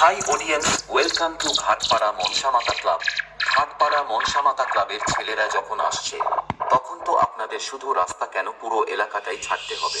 Hi audience welcome to Ghatpara Manasamata club Ghatpara Manasamata ক্লাবের ছেলেরা যখন আসছে, তখন তো আপনাদের শুধু রাস্তা কেন পুরো এলাকাটাই ছাড়তে হবে?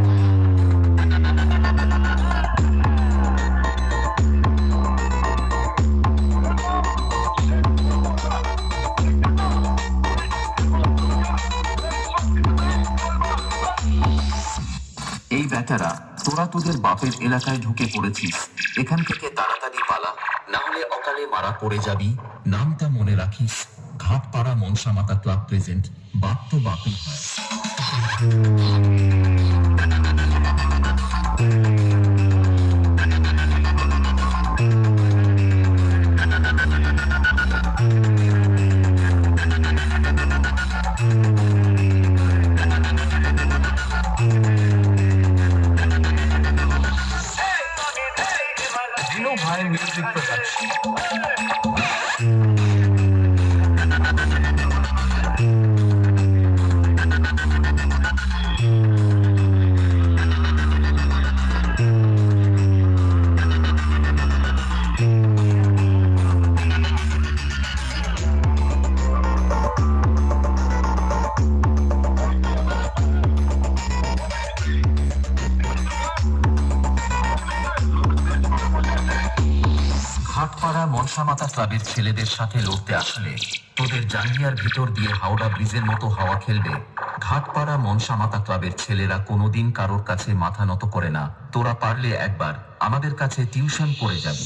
বেটারা তোরা তোদের বাপের এলাকায় ঢুকে পড়েছিস এখান থেকে তাড়াতাড়ি পালা। না হলে অকালে মারা পড়ে যাবি। নামটা মনে রাখিস। Ghatpara Manasamata club present. বাপ তো বাপই হয়। মিউজিক প্রোডাকশন ঘাটপাড়া মনসামাতা ক্লাবের ছেলেদের সাথে লড়তে আসলে। তোদের জাঙ্গিয়ার ভিতর দিয়ে হাওড়া ব্রিজের মতো হাওয়া খেলবে। ঘাটপাড়া মনসামাতা ক্লাবের ছেলেরা কোনোদিন কারোর কাছে মাথা নত করে না। তোরা পারলে একবার আমাদের কাছে টিউশন পড়ে যাবি।